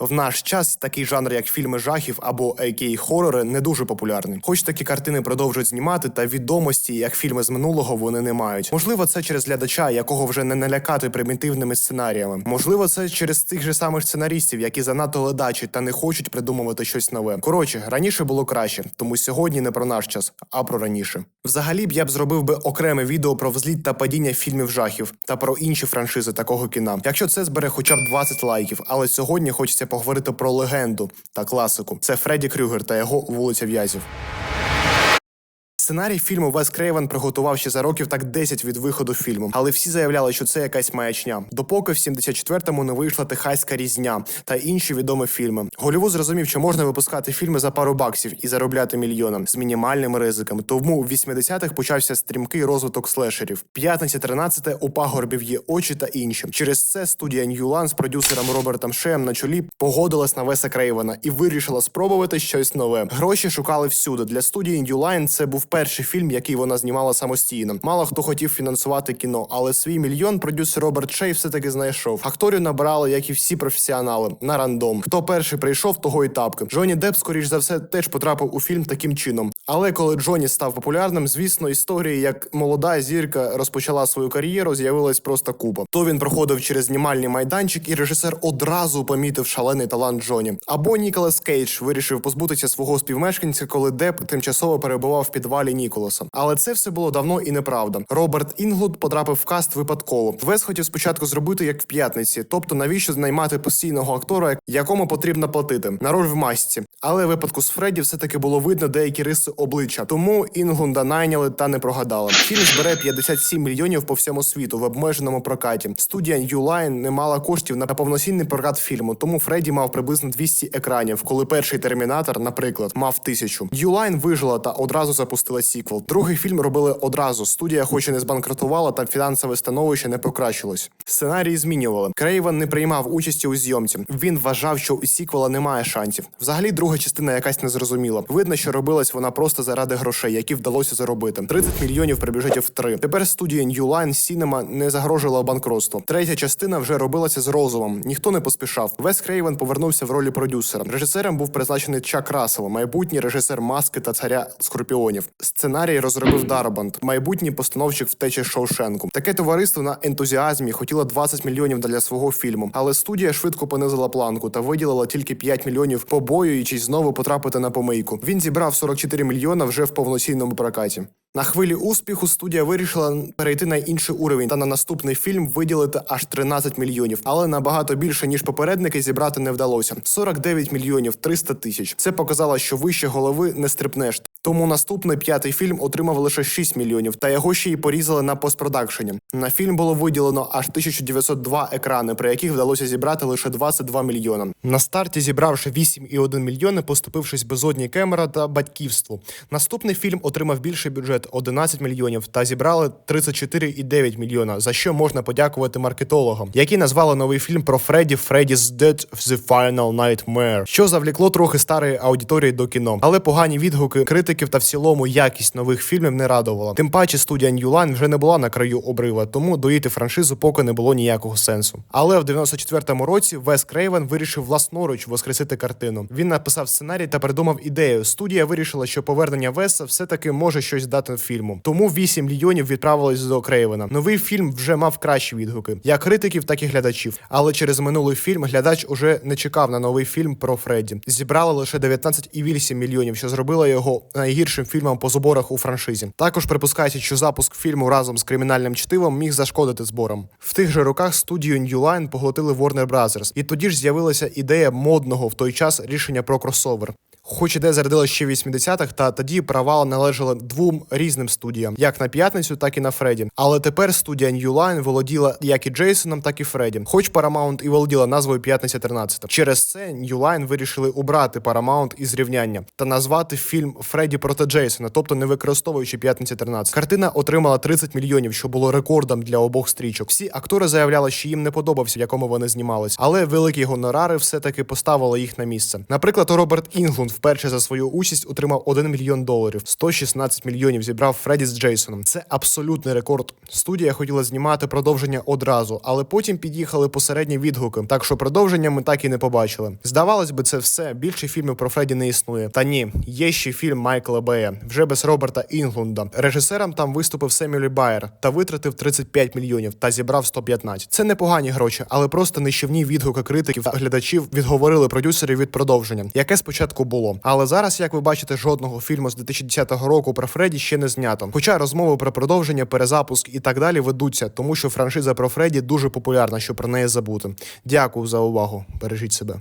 В наш час такий жанр, як фільми жахів або AK хорори, не дуже популярний. Хоч такі картини продовжують знімати, та відомості, як фільми з минулого, вони не мають. Можливо, це через глядача, якого вже не налякати примітивними сценаріями. Можливо, це через тих же самих сценаристів, які занадто ледачі та не хочуть придумувати щось нове. Коротше, раніше було краще, тому сьогодні не про наш час, а про раніше. Взагалі б я б зробив би окреме відео про взліт та падіння фільмів жахів та про інші франшизи такого кіна. Якщо це збере хоча б 20 лайків, але сьогодні хочеться поговорити про легенду та класику. Це Фредді Крюгер та його вулиця в'язів. Сценарій фільму Вес Крейвен приготував ще за років так 10 від виходу фільму, але всі заявляли, що це якась маячня. Допоки в 74-му не вийшла Техаська різня та інші відомі фільми. Голівуд зрозумів, що можна випускати фільми за пару баксів і заробляти мільйоном з мінімальним ризиком. Тому в 80-х почався стрімкий розвиток слешерів. П'ятниця 13 у пагорбів є очі та інші. Через це студія Ньюлан з продюсером Робертом Шеєм на чолі погодилась на Веса Крейвена і вирішила спробувати щось нове. Гроші шукали всюди. Для студії Line це був перший фільм, який вона знімала самостійно. Мало хто хотів фінансувати кіно, але свій мільйон продюсер Роберт Шей все-таки знайшов. Акторів набрали, як і всі професіонали, на рандом. Хто перший прийшов, того і тапки. Джонні Депп, скоріш за все, теж потрапив у фільм таким чином. Але коли Джонні став популярним, звісно, історії, як молода зірка розпочала свою кар'єру, з'явилась просто купа. То він проходив через знімальний майданчик, і режисер одразу помітив шалений талант Джоні. Або Ніколас Кейдж вирішив позбутися свого співмешканця, коли Деп тимчасово перебував в підвалі Ніколаса. Але це все було давно і неправда. Роберт Інглуд потрапив в каст випадково. Вес хотів спочатку зробити як в п'ятниці, тобто навіщо наймати постійного актора, якому потрібно платити на роль в масці. Але в випадку з Фредді все-таки було видно деякі риси обличчя, тому Інглунда найняли та не прогадали. Фільм збере 57 мільйонів по всьому світу в обмеженому прокаті. Студія New Line не мала коштів на повноцінний прокат фільму, тому Фредді мав приблизно 200 екранів, коли перший термінатор, наприклад, мав тисячу. New Line вижила та одразу запустила сіквел. Другий фільм робили одразу. Студія, хоч і не збанкрутувала, та фінансове становище не покращилось. Сценарії змінювали. Крейвен не приймав участі у зйомці. Він вважав, що у сіквела немає шансів. Взагалі, друга частина якась незрозуміла. Видно, що робилась вона просто заради грошей, які вдалося заробити. 30 мільйонів при бюджеті в три. Тепер студія New Line Cinema не загрожувала банкротству. Третя частина вже робилася з розумом. Ніхто не поспішав. Вес Крейвен повернувся в ролі продюсера. Режисером був призначений Чак Рассел, майбутній режисер маски та царя скорпіонів. Сценарій розробив Дарабанд, майбутній постановщик втечі Шоушенку. Таке товариство на ентузіазмі хотіло 20 мільйонів для свого фільму, але студія швидко понизила планку та виділила тільки 5 мільйонів, побоюючись знову потрапити на помийку. Він зібрав 44 мільйона вже в повноцінному прокаті. На хвилі успіху студія вирішила перейти на інший уровень та на наступний фільм виділити аж 13 мільйонів, але набагато більше ніж попередники зібрати не вдалося. 49 мільйонів 300 тисяч. Це показало, що вище голови не стрипнеш. Тому наступний п'ятий фільм отримав лише 6 мільйонів, та його ще й порізали на постпродакшені. На фільм було виділено аж 1902 екрани, при яких вдалося зібрати лише 22 мільйона. На старті зібравши 8,1 мільйони, поступившись безодній Кемера та батьківству. Наступний фільм отримав більший бюджет 11 мільйонів та зібрали 34,9 мільйона, за що можна подякувати маркетологам, які назвали новий фільм про Фредді Freddy's Dead The Final Nightmare, що завлікло трохи старої аудиторії до кіно. Але погані відгуки критиків та в цілому якість нових фільмів не радувала. Тим паче студія New Line вже не була на краю обрива, тому доїти франшизу поки не було ніякого сенсу. Але в 94-му році Вес Крейвен вирішив власноруч воскресити картину. Він написав сценарій та придумав ідею. Студія вирішила, що повернення Веса все-таки може щось дати фільму. Тому 8 мільйонів відправились до Крейвена. Новий фільм вже мав кращі відгуки, як критиків, так і глядачів. Але через минулий фільм глядач уже не чекав на новий фільм про Фредді. Зібрали лише 19,8 мільйонів, що зробило його найгіршим фільмом по зборах у франшизі. Також припускається, що запуск фільму разом з кримінальним чтивом міг зашкодити зборам. В тих же роках студію New Line поглотили Warner Brothers. і тоді ж з'явилася ідея модного в той час рішення про кросовер. Хоч іде зародила ще в 80-х, та тоді права належали двом різним студіям, як на п'ятницю, так і на Фредді. Але тепер студія New Line володіла як і Джейсоном, так і Фредді. Хоч Paramount і володіла назвою П'ятниця 13. Через це New Line вирішили убрати Paramount із рівняння та назвати фільм Фредді проти Джейсона, тобто не використовуючи П'ятниця 13. Картина отримала 30 мільйонів, що було рекордом для обох стрічок. Всі актори заявляли, що їм не подобався, в якому вони знімались, але великі гонорари все таки поставили їх на місце. Наприклад, Роберт Інглунд вперше за свою участь отримав 1 мільйон доларів. 116 мільйонів зібрав Фредді з Джейсоном. Це абсолютний рекорд. Студія хотіла знімати продовження одразу, але потім під'їхали посередні відгуки. Так що продовження ми так і не побачили. Здавалось би, це все. Більше фільмів про Фредді не існує. Та ні, є ще фільм Майкла Бея, вже без Роберта Інглунда. Режисером там виступив Семюлі Байер та витратив 35 мільйонів та зібрав 115. Це непогані гроші, але просто нищівні відгуки критиків та глядачів відговорили продюсерів від продовження, яке спочатку було. Але зараз, як ви бачите, жодного фільму з 2010 року про Фредді ще не знято. Хоча розмови про продовження, перезапуск і так далі ведуться, тому що франшиза про Фредді дуже популярна, щоб про неї забути. Дякую за увагу. Бережіть себе.